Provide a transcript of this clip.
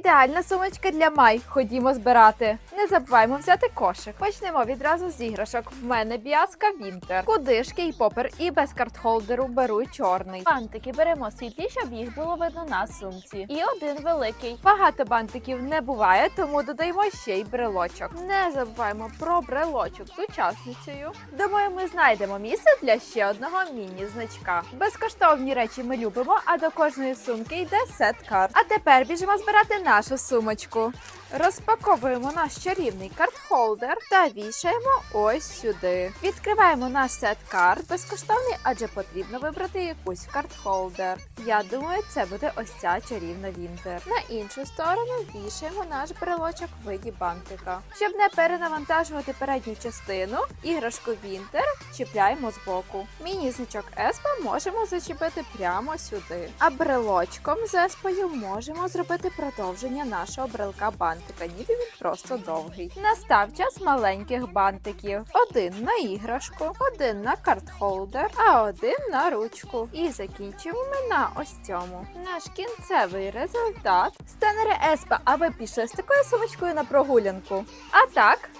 Ідеальна сумочка для май. Ходімо збирати. Не забуваємо взяти кошик. Почнемо відразу з іграшок. В мене біаска Вінтер. Кудишки і попер, і без картхолдеру беру чорний. Бантики беремо світлі, щоб їх було видно на сумці. І один великий. Багато бантиків не буває, тому додаємо ще й брелочок. Не забуваємо про брелочок з учасницею. Думаю, ми знайдемо місце для ще одного міні-значка. Безкоштовні речі ми любимо, а до кожної сумки йде сет карт. А тепер біжимо збирати нашу сумочку. Розпаковуємо наш чарівний карт-холдер та вішаємо ось сюди. Відкриваємо наш сет карт безкоштовний, адже потрібно вибрати якусь карт-холдер. Я думаю, це буде ось ця чарівна вінтер. На іншу сторону вішаємо наш брелочок в виді бантика. Щоб не перенавантажувати передню частину, іграшку Вінтер чіпляємо збоку. Міні-значок Еспа можемо зачепити прямо сюди. А брелочком з еспою можемо зробити продовження нашого брелка бантика, ніби він просто довгий. Настав час маленьких бантиків: один на іграшку, один на картхолдер, а один на ручку. І закінчимо ми на ось цьому. Наш кінцевий результат. Стенери Еспа, а ви пішли з такою сумочкою на прогулянку? А так,